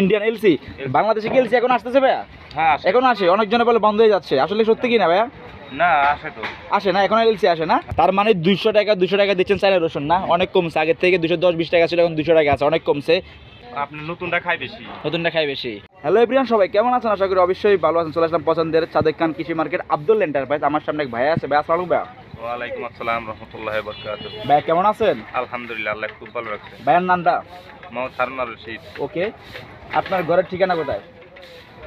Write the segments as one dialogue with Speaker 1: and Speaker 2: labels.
Speaker 1: Indian LC বাংলাদেশে কি LC এখন আসতেছে ভাইয়া?
Speaker 2: হ্যাঁ।
Speaker 1: এখন আসে অনেকজনে বলে বন্ধ হয়ে যাচ্ছে। আসলে সত্যি কি না ভাইয়া?
Speaker 2: না আসে তো।
Speaker 1: আসে না এখন এলসি আসে না? তার মানে দুইশো টাকা দুশো টাকা দিচ্ছেন চাইনা রসুন না? অনেক কমছে আগের থেকে দুশো দশ বিশ টাকা ছিল এখন দুশো টাকা আছে অনেক কমছে।
Speaker 2: আপনি নতুনটা খাই বেশি।
Speaker 1: নতুনটা খাই বেশি। হ্যালো এভরিয়ান সবাই কেমন আছেন? আশা করি অবশ্যই ভালো আছেন। চলে আসলাম পছন্দের সাদেক খান কৃষি মার্কেট আব্দুল এন্টারপ্রাইজ আমার সামনে এক ভাইয়া আছে। ভাই আসসালাম ভাইয়া।
Speaker 2: ওয়ালাইকুম আসসালাম রহমতুল্লাহ
Speaker 1: কেমন আছেন?
Speaker 2: আলহামদুলিল্লাহ আল্লাহ খুব ভালো রাখছে।
Speaker 1: ভাইয়ের নামটা?
Speaker 2: মোহাম্মদ হারুন রশিদ।
Speaker 1: ওকে আপনার ঘরের ঠিকানা কোথায়?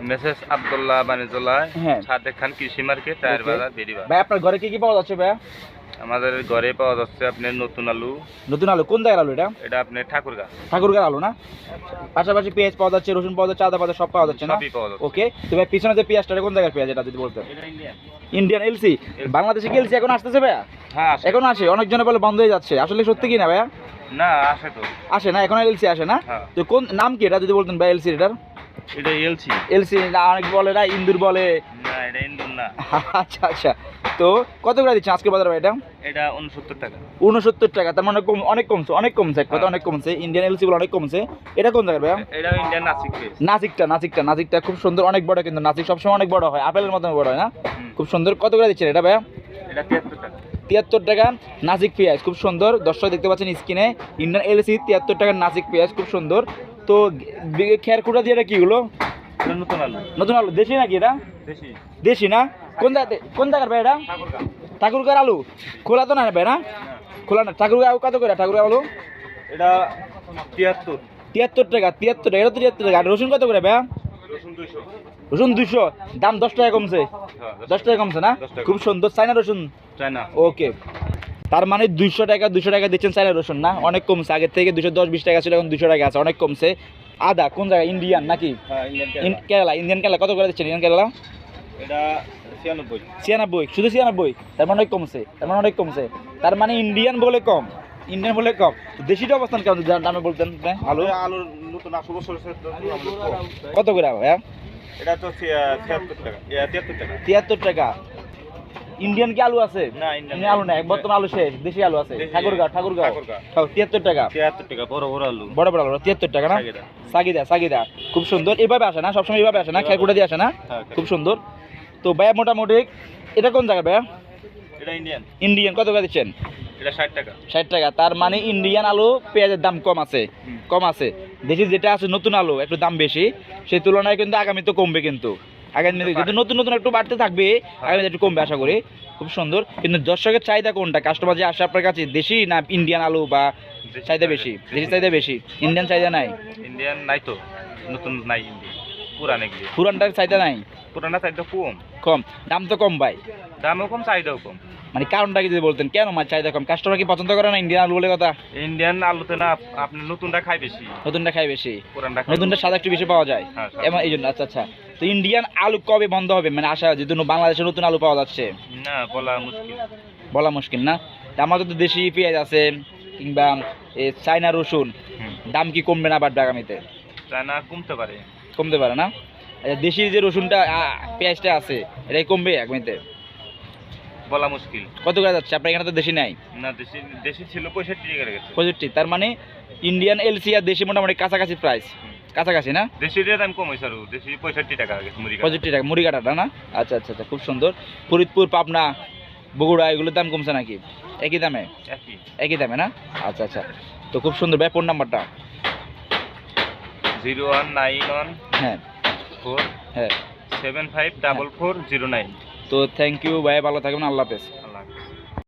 Speaker 2: মেসেজ আব্দুল্লাহ বানিজুল্লাহ
Speaker 1: হ্যাঁ।
Speaker 2: সাদেক খান কৃষি মার্কেট টায়ার বাজার বেরিবার
Speaker 1: ভাই আপনার ঘরে কি কি পাওয়া যাচ্ছে ভাইয়া?
Speaker 2: আমাদের ঘরে পাওয়া যাচ্ছে আপনার নতুন আলু।
Speaker 1: নতুন আলু কোন জায়গার আলু এটা?
Speaker 2: এটা আপনার ঠাকুরগা।
Speaker 1: ঠাকুরগার আলু না? পাশাপাশি পেঁয়াজ পাওয়া যাচ্ছে রসুন পাওয়া যাচ্ছে আদা পাওয়া যাচ্ছে সব পাওয়া যাচ্ছে না?
Speaker 2: সবই পাওয়া যাচ্ছে।
Speaker 1: ওকে তো ভাই পিছনে যে পেঁয়াজটা কোন জায়গার পেঁয়াজ এটা যদি বলতেন?
Speaker 2: এটা ইন্ডিয়ান
Speaker 1: ইন্ডিয়ান এলসি বাংলাদেশে কি এলসি এখন আসতেছে ভাইয়া?
Speaker 2: হ্যাঁ।
Speaker 1: এখন আসে অনেকজনে বলে বন্ধ হয়ে যাচ্ছে। আসলে সত্যি কি না ভাইয়া?
Speaker 2: না আসে তো।
Speaker 1: আসে না? এখন এলসি আসে না?
Speaker 2: হ্যাঁ।
Speaker 1: তো কোন নাম কি এটা যদি বলতেন ভাই এলসি এটার?
Speaker 2: এটা এলসি
Speaker 1: এলসি অনেক বলে না ইন্দুর বলে।
Speaker 2: না এটা ইন্দুর না।
Speaker 1: আচ্ছা আচ্ছা। তো কত করে দিচ্ছেন আজকে বাজারে ভাই এটা?
Speaker 2: এটা উনসত্তর টাকা।
Speaker 1: উনসত্তর টাকা তার মানে কম অনেক কমছে অনেক কমছে এক কথা
Speaker 2: হ্যাঁ।
Speaker 1: অনেক কমছে? ইন্ডিয়ান এলসি গুলো অনেক কমছে। এটা কোন জায়গায় ভাইয়া
Speaker 2: এটা ইন্ডিয়ান নাসিক
Speaker 1: নাসিকটা নাসিকটা নাসিকটা খুব সুন্দর অনেক বড় কিন্তু নাসিক সবসময় অনেক বড় হয়। আপেলের মতন বড় হয় না? খুব সুন্দর। কত করে দিচ্ছেন এটা ভাইয়া?
Speaker 2: এটা তিয়াত্তর টাকা।
Speaker 1: তিয়াত্তর টাকা নাসিক পেঁয়াজ খুব সুন্দর। দর্শক দেখতে পাচ্ছেন স্ক্রিনে ইন্ডিয়ান এলসি তিয়াত্তর টাকার নাসিক পেঁয়াজ খুব সুন্দর। তো খেয়ারকুটা দিয়ে এটা কি হলো
Speaker 2: নতুন আলু।
Speaker 1: নতুন আলু দেশি নাকি এটা? দেশি। না? কোন জায়গাতে কোন জায়গার ভাই এটা?
Speaker 2: ঠাকুরগা
Speaker 1: ঠাকুরগার আলু? খোলা তো না ভাই না? খোলা না। ঠাকুরগাঁও কত করে ঠাকুরগাঁও আলু?
Speaker 2: এটা তিয়াত্তর।
Speaker 1: তিয়াত্তর টাকা তিয়াত্তর টাকা এটা তো তিয়াত্তর টাকা। রসুন কত করে ভাই?
Speaker 2: রসুন দুইশো।
Speaker 1: রসুন দুশো দাম দশ টাকা কমছে।
Speaker 2: হ্যাঁ
Speaker 1: দশ টাকা কমছে না? খুব সুন্দর চাইনা রসুন। ওকে। তার মানে দুইশো টাকা দুশো টাকা দিচ্ছেন চাইনা রসুন না? অনেক কমছে। আগের থেকে দুশো দশ বিশ টাকা ছিল এখন দুশো টাকা আছে। অনেক কমছে। আদা কোন জায়গায়? ইন্ডিয়ান নাকি?
Speaker 2: হ্যাঁ
Speaker 1: কেরালা। ইন্ডিয়ান কেরালা কত করে দিচ্ছেন ইন্ডিয়ান কেরালা?
Speaker 2: এটা ছিয়ানব্বই।
Speaker 1: ছিয়ানব্বই শুধু ছিয়ানব্বই। তার মানে অনেক কমছে। তার মানে অনেক কমছে। তার মানে ইন্ডিয়ান বলে কম। ইন্ডিয়ান বলে কম। দেশিটা অবস্থান কেমন? দামে বলতেন? আলু
Speaker 2: আলুর নতুন আশো বছর
Speaker 1: কত করে ভাইয়া?
Speaker 2: এটা তো টাকা। তিয়াত্তর টাকা।
Speaker 1: তিয়াত্তর টাকা। ইন্ডিয়ান কি আলু আছে?
Speaker 2: না ইন্ডিয়ান
Speaker 1: আলু নাই বর্তমান আলু শেষ দেশি আলু আছে। ঠাকুরগাঁও ঠাকুরগাঁও। তিয়াত্তর টাকা?
Speaker 2: তিয়াত্তর টাকা বড় বড় আলু।
Speaker 1: বড় বড় আলু তিয়াত্তর টাকা না?
Speaker 2: সাগিদা।
Speaker 1: সাগিদা সাগিদা। খুব সুন্দর। এভাবে আসে না? সবসময় এভাবে আসে না? খেয়াকুটা দিয়ে আসে না?
Speaker 2: হ্যাঁ,
Speaker 1: খুব সুন্দর। তো ভাইয়া মোটামুটি এটা কোন জায়গা ভাইয়া?
Speaker 2: এটা ইন্ডিয়ান।
Speaker 1: ইন্ডিয়ান। কত করে দিচ্ছেন?
Speaker 2: এটা ষাট টাকা।
Speaker 1: ষাট টাকা। তার মানে ইন্ডিয়ান আলু পেঁয়াজের দাম কম আছে। কম আছে। দেশি যেটা আছে নতুন আলু একটু দাম বেশি সেই তুলনায় কিন্তু আগামীতে কমবে কিন্তু। আগামীতে কিন্তু নতুন নতুন একটু বাড়তে থাকবে আগামীতে একটু কমবে আশা করি। খুব সুন্দর। কিন্তু দর্শকের চাহিদা কোনটা? কাস্টমার যে আসে আপনার কাছে দেশি না ইন্ডিয়ান আলু বা চাহিদা বেশি? দেশি চাহিদা বেশি। ইন্ডিয়ান চাহিদা নাই?
Speaker 2: ইন্ডিয়ান নাই তো। নতুন নাই পুরান
Speaker 1: পুরানটার চাহিদা নাই?
Speaker 2: পুরানা চাহিদা কম।
Speaker 1: কম। দাম তো কম ভাই।
Speaker 2: দামও কম চাহিদাও কম।
Speaker 1: মানে কারণটা কি যদি বলতেন? কেন মাছ চাহিদা কম কাস্টমার কি পছন্দ করে না ইন্ডিয়ান আলু বলে কথা?
Speaker 2: ইন্ডিয়ান আলুতে না আপনি নতুনটা খাই বেশি।
Speaker 1: নতুনটা খাই বেশি। নতুনটা সাদা একটু বেশি পাওয়া যায়।
Speaker 2: হ্যাঁ।
Speaker 1: এমন এই জন্য আচ্ছা আচ্ছা। তো ইন্ডিয়ান আলু কবে বন্ধ হবে? মানে আশা যেহেতু বাংলাদেশে নতুন আলু পাওয়া যাচ্ছে।
Speaker 2: না বলা মুশকিল।
Speaker 1: বলা মুশকিল না? আমাদের তো দেশি পেঁয়াজ আছে কিংবা এ চাইনা রসুন। দাম কি কমবে না বাড়বে আগামীতে?
Speaker 2: চায়না কমতে পারে।
Speaker 1: কমতে পারে না? আচ্ছা, দেশি যে রসুনটা পেঁয়াজটা আছে এটাই কমবে আগামীতে?
Speaker 2: বলা মুশকিল।
Speaker 1: কত করে যাচ্ছে? আপনার এখানে তো দেশি নাই।
Speaker 2: না দেশি দেশি ছিল পঁয়ষট্টি টাকা গেছে
Speaker 1: পঁয়ষট্টি তার মানে ইন্ডিয়ান এলসি আর দেশি মোটামুটি কাছাকাছি প্রাইস কাছাকাছি না?
Speaker 2: দেশির দাম কম হয়েছে আরও দেশি পঁয়ষট্টি টাকা গেছে মুড়ি।
Speaker 1: পঁয়ষট্টি টাকা মুড়ি কাটাটা না? আচ্ছা আচ্ছা আচ্ছা খুব সুন্দর। ফরিদপুর পাবনা বগুড়া এগুলোর দাম কমছে নাকি? একই দামে?
Speaker 2: একই।
Speaker 1: একই দামে না? আচ্ছা আচ্ছা তো খুব সুন্দর ভাই ফোন নাম্বারটা
Speaker 2: জিরো ওয়ান নাইন ওয়ান
Speaker 1: হ্যাঁ।
Speaker 2: ফোর
Speaker 1: হ্যাঁ।
Speaker 2: Seven five double four zero nine.
Speaker 1: তো থ্যাংক ইউ ভাই ভালো থাকবেন আল্লাহ হাফেজ।